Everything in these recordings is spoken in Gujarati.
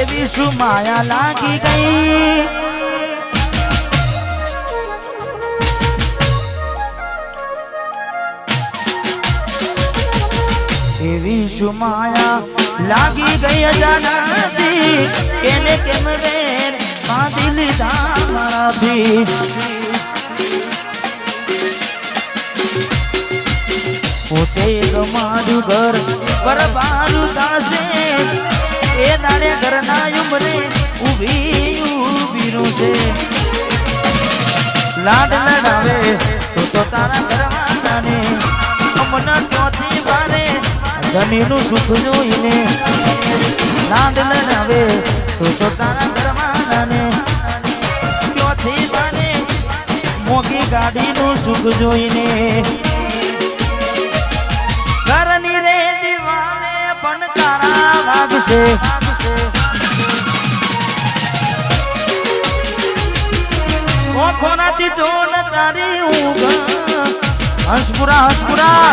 એવી શું માયા લાગી ગઈ. એવી શું માયા લાગી ગઈ અજાનાથી. કેને કેમ રે બાંધી લીધા મારાથી. પોતે તમારું ઘર પરબારું દાસે એ દાડે ઘરના ઉમરે ઊભી ઊભી છે. લાડ લડાવે તો તો તારા ઘરવાળાને અમના ક્યોથી બારે ધનીનું સુખ જોઈને. લાડ લડાવે તો તો તારા ઘરવાળાને ક્યોથી બારે મોગી ગાડીનું સુખ જોઈને. વાગશે ઊંઘ. હંસપુરા હંસપુરા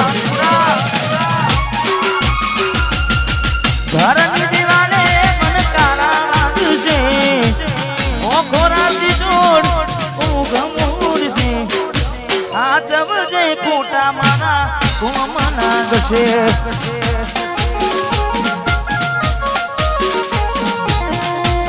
ઘરની દીવાને મને તારા વાગશે મૂડશે. આ ખોટા મારા કોમ નાગશે. આ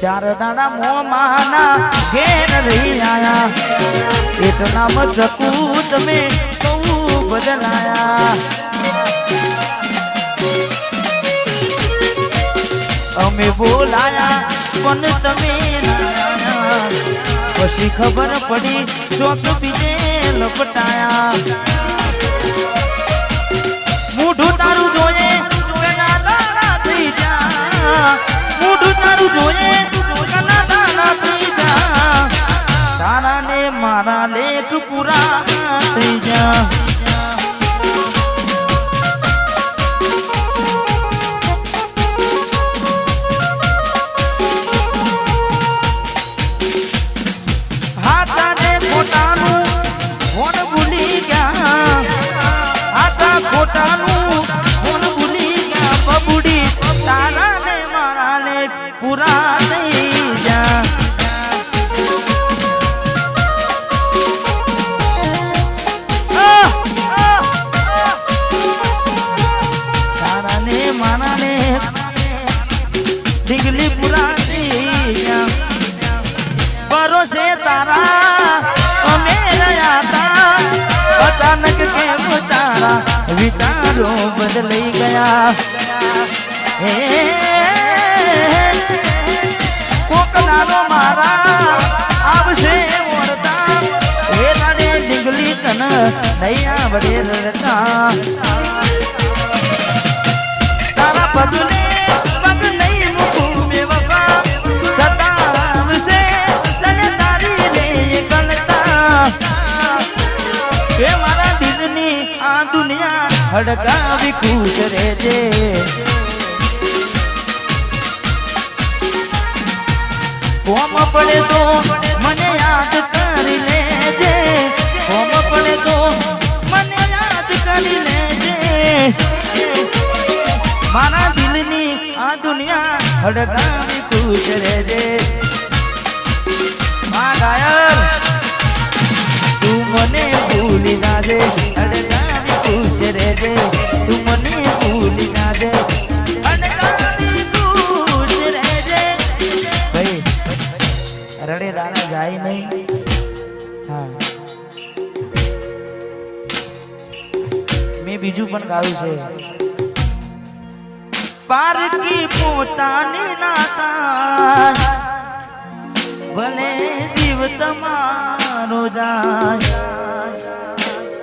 ચાર દાડા મોમાના ઘેર રહી આયા. એટલા મચકું તમે બહુ બદલાયા. અમે બોલાયા, પણ તમે પછી ખબર પડી ચોક બીજે લપટાયા. અચાનક કેમ તારા વિચારો બદલાઈ ગયા હે કોકનાનો મારા આવશે મોરતા હે તારે ડીંગલી તન નહીં આવડે રડતા હડકાવી ખુશ રહેજે. કોમ પડે તો મને યાદ કરી લેજે. કોમ પડે તો મને યાદ કરી લેજે. મારા દિલની આ દુનિયા હડકાવી ખુશ રહેજે. મા ઘાયલ તું મને ભૂલી ના દે. હડકાવી ખુશ રહેજે, તું મને ભૂલી ના દે. રડે દાણા જાય નહીં. મેં બીજું પણ ગાયું છે. પારકી પોતાની નાતા ભલે જીવ તમારો જાય.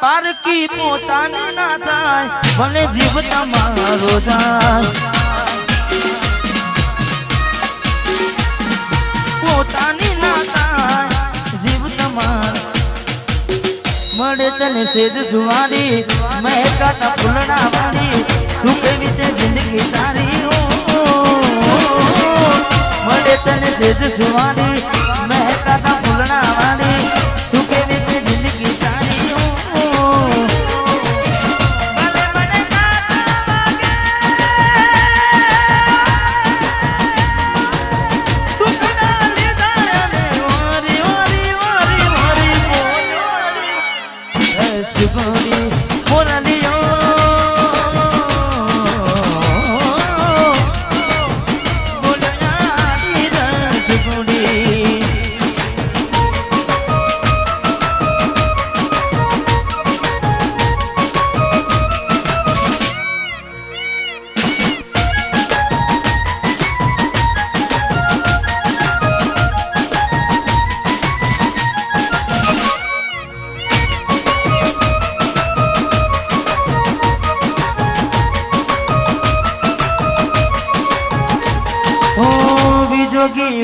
પારકી પોતાની ના થાય ભલે જીવ તમારો જાય. પોતાની મળે તને સેજ સુવારી મહેકાતા ફૂલડા વાળી શું વિતે જિંદગી તારી મળે તને સેજ સુવારી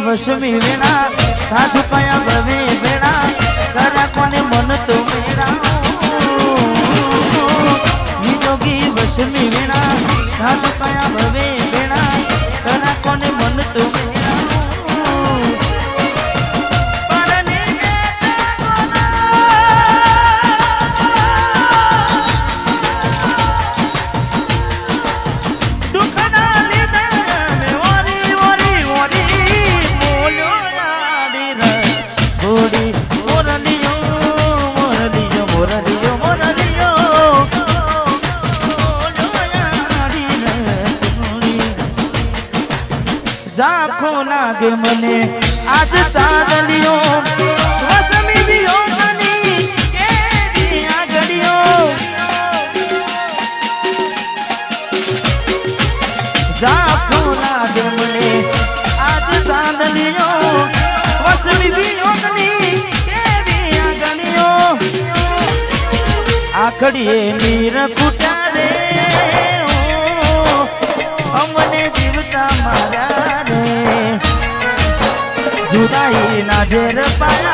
વસમી વેણા સાસુ કયા ભવે વેણા કરા કોને મન તો મેરા વિજોગી વસમી વેણા સાસુ કયા ભવે વેણા કરા કોને મન તો ઝાંખો લાગે મને. આજ ચાંદલિયો વસમી દિયો મની. કેવી આગળિયો ઝાંખો લાગે મને. આજ આગળિયો આખડીએ મીર કુટા જુદાઈ ના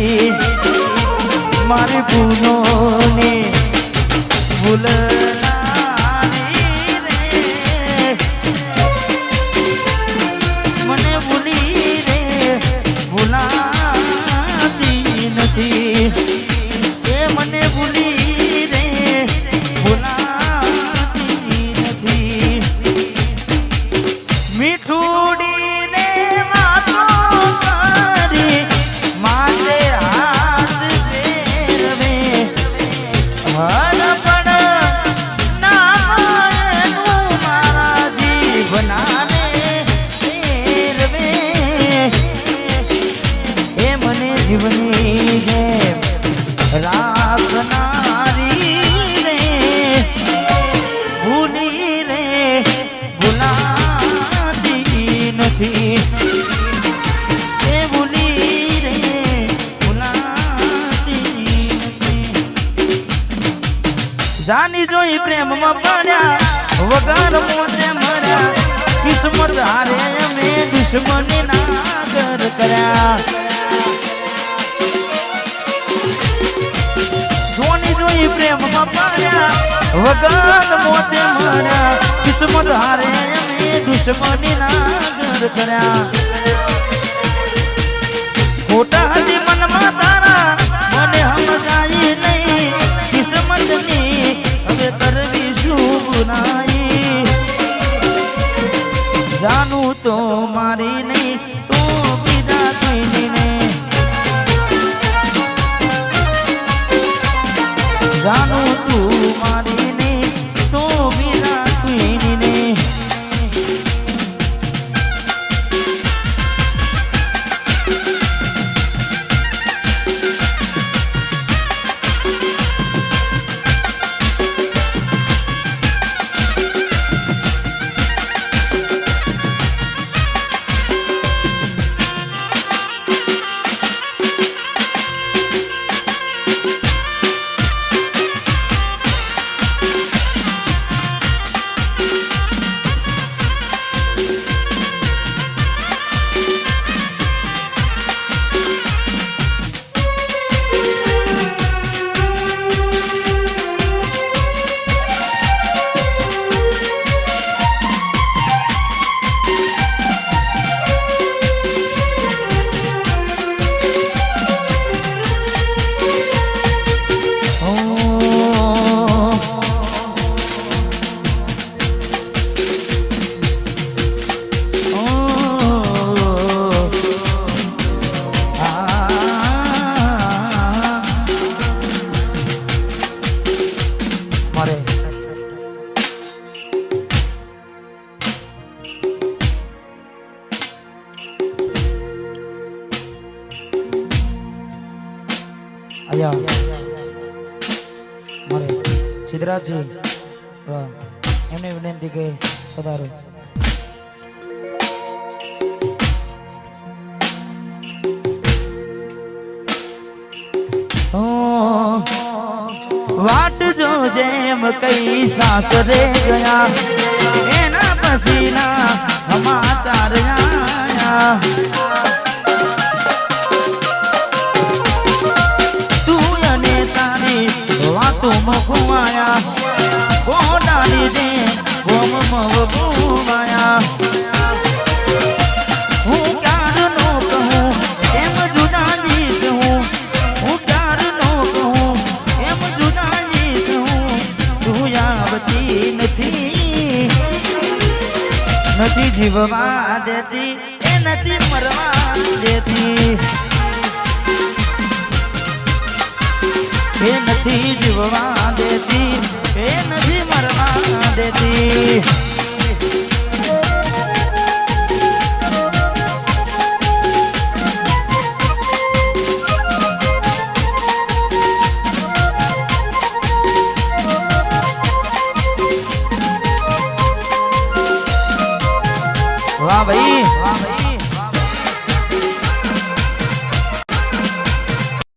નથી મારી ભૂલોને રે. મને ભૂલી રે ભૂલાતી નથી. એ મને ભૂલી રે ભૂલાતી જોઈ પ્રેમમાં પડ્યા વગર મોતે મર્યા કિસ્મત હારે અમે દુશ્મની નાગર કર્યા જોની જોઈ પ્રેમમાં પડ્યા વગર મોતે મર્યા કિસ્મત હારે અમે દુશ્મની નાગર કર્યા ખોટા હતી મનમાં તારા મને સમજાય નહીં કિસ્મતની હવે કરવી શું ગુનાઈ જાનું તો મારી સિદ્ધરાજજી એમની વિનંતી કે પધારો વાટ જો જેમ કઈ સાસરે ગયા, એના પછીના સમાચાર આયા. તું અને તારી વાતો મખુમાયા ગોડાની દે ગોમ મવગુમાયા હું ક્યારનો કહું એમ જુદાની છું હું ક્યારનો કહું એમ જુદાની છું તું આવતી નથી નથી જીવવા દેતી એ નથી મરવા દેતી એ નથી જીવવા દેતી એ નથી મરવા દેતી